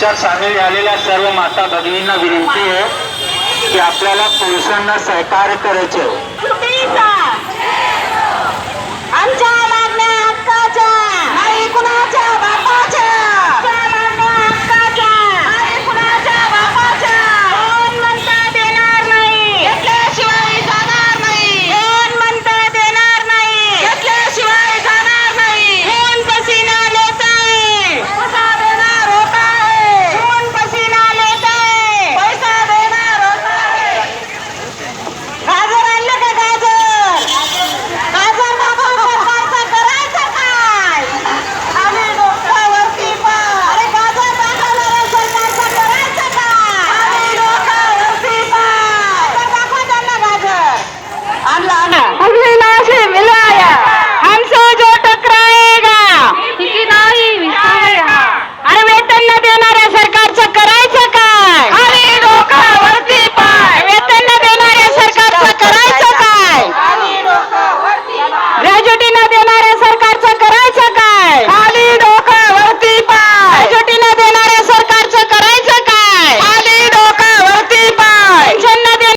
मोर्चात सामील झालेल्या सर्व माता भगिनींना विनंती आहे की आपल्याला पुरुषांना सहकार्य करायचे आहे. ஆனா